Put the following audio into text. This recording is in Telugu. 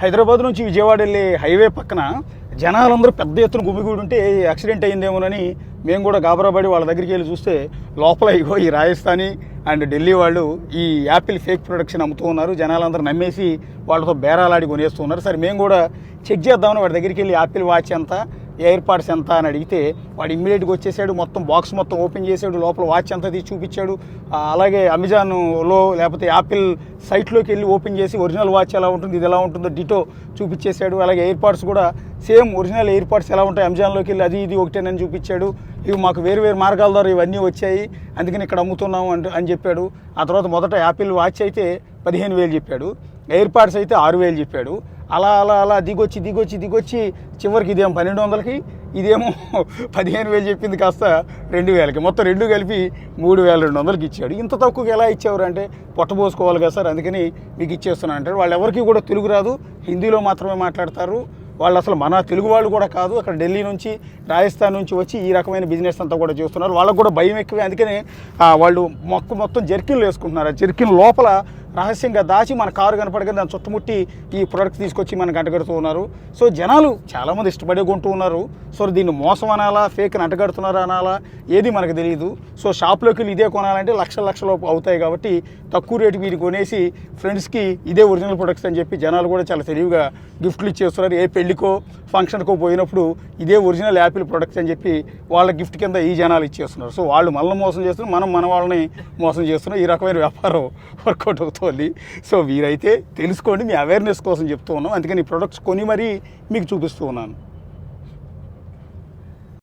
హైదరాబాద్ నుంచి విజయవాడ వెళ్ళే హైవే పక్కన జనాలందరూ పెద్ద ఎత్తున గుమిగూడి ఉంటే యాక్సిడెంట్ అయిందేమోనని మేము కూడా గాబరాబడి వాళ్ళ దగ్గరికి వెళ్ళి చూస్తే లోపల ఇగో ఈ రాజస్థానీ అండ్ ఢిల్లీ వాళ్ళు ఈ యాపిల్ ఫేక్ ప్రొడక్షన్ అమ్ముతూ ఉన్నారు. జనాలందరూ నమ్మేసి వాళ్ళతో బేరాలాడి కొనేస్తూ ఉన్నారు. సరే మేము కూడా చెక్ చేద్దామని వాడి దగ్గరికి వెళ్ళి యాపిల్ వాచ్ ఎంత ఎయిర్ పాడ్స్ ఎంత అని అడిగితే వాడు ఇమ్మీడియట్గా వచ్చేసాడు మొత్తం బాక్స్ మొత్తం ఓపెన్ చేసాడు లోపల వాచ్ ఎంత తీసి చూపించాడు అలాగే అమెజాన్లో లేకపోతే యాపిల్ సైట్లోకి వెళ్ళి ఓపెన్ చేసి ఒరిజినల్ వాచ్ ఎలా ఉంటుంది ఇది ఎలా ఉంటుందో డిటో చూపించేశాడు అలాగే ఎయిర్ పాడ్స్ కూడా సేమ్ ఒరిజినల్ ఎయిర్ పాడ్స్ ఎలా ఉంటాయి అమెజాన్లోకి వెళ్ళి అది ఇది ఒకటేనని చూపించాడు ఇవి మాకు వేరు వేరు మార్గాల ద్వారా ఇవన్నీ వచ్చాయి అందుకని ఇక్కడ అమ్ముతున్నాము అంటే అని చెప్పాడు. ఆ తర్వాత మొదట యాపిల్ వాచ్ అయితే పదిహేను వేలు చెప్పాడు ఎయిర్ పాడ్స్ అయితే ఆరు వేలు చెప్పాడు. అలా అలా అలా దిగొచ్చి దిగొచ్చి దిగొచ్చి చివరికి ఇదేమో పన్నెండు వందలకి? ఇదేమో పదిహేను వేలు చెప్పింది కాస్త రెండు వేలకి. మొత్తం రెండు కలిపి మూడు వేల రెండు వందలకి ఇచ్చాడు. ఇంత తక్కువకి ఎలా ఇచ్చేవారు అంటే పొట్టబోసుకోవాలి కదా సార్ అందుకని మీకు ఇచ్చేస్తున్నాను అంటారు. వాళ్ళు ఎవరికి కూడా తెలుగు రాదు హిందీలో మాత్రమే మాట్లాడతారు. వాళ్ళు అసలు మన తెలుగు వాళ్ళు కూడా కాదు అక్కడ ఢిల్లీ నుంచి రాజస్థాన్ నుంచి వచ్చి ఈ రకమైన బిజినెస్ అంతా కూడా చేస్తున్నారు. వాళ్ళకు కూడా భయం ఎక్కువే. అందుకనే వాళ్ళు మొక్క మొత్తం జర్కిన్లు వేసుకుంటున్నారు. ఆ జర్కిన్ లోపల రహస్యంగా దాచి మన కారు కనపడగా దాన్ని చుట్టుముట్టి ఈ ప్రొడక్ట్ తీసుకొచ్చి మనకు అంటగడుతూ ఉన్నారు. సో జనాలు చాలామంది ఇష్టపడే కొంటూ ఉన్నారు. సో దీన్ని మోసం అనాలా ఫేక్ని అంటగడుతున్నారా అనాలా ఏది మనకు తెలియదు సో షాప్లోకి వెళ్ళి ఇదే కొనాలంటే లక్షల లక్షలు అవుతాయి కాబట్టి తక్కువ రేటు మీరు కొనేసి ఫ్రెండ్స్కి ఇదే ఒరిజినల్ ప్రొడక్ట్స్ అని చెప్పి జనాలు కూడా చాలా తెలివిగా గిఫ్ట్లు ఇచ్చేస్తున్నారు. ఏ పెళ్ళికో ఫంక్షన్కో పోయినప్పుడు ఇదే ఒరిజినల్ యాపిల్ ప్రొడక్ట్స్ అని చెప్పి వాళ్ళ గిఫ్ట్ కింద ఈ జనాలు ఇచ్చేస్తున్నారు. సో వాళ్ళు మనల్ని మోసం చేస్తున్నారు మనం మన వాళ్ళని మోసం చేస్తున్నాం ఈ రకమైన వ్యాపారం వర్కౌట్ అవుతుంది సో వీరైతే తెలుసుకోండి మీ అవేర్నెస్ కోసం చెప్తూ ఉన్నాం. అందుకని ఈ ప్రొడక్ట్స్ కొని మరీ మీకు చూపిస్తూ ఉన్నాను.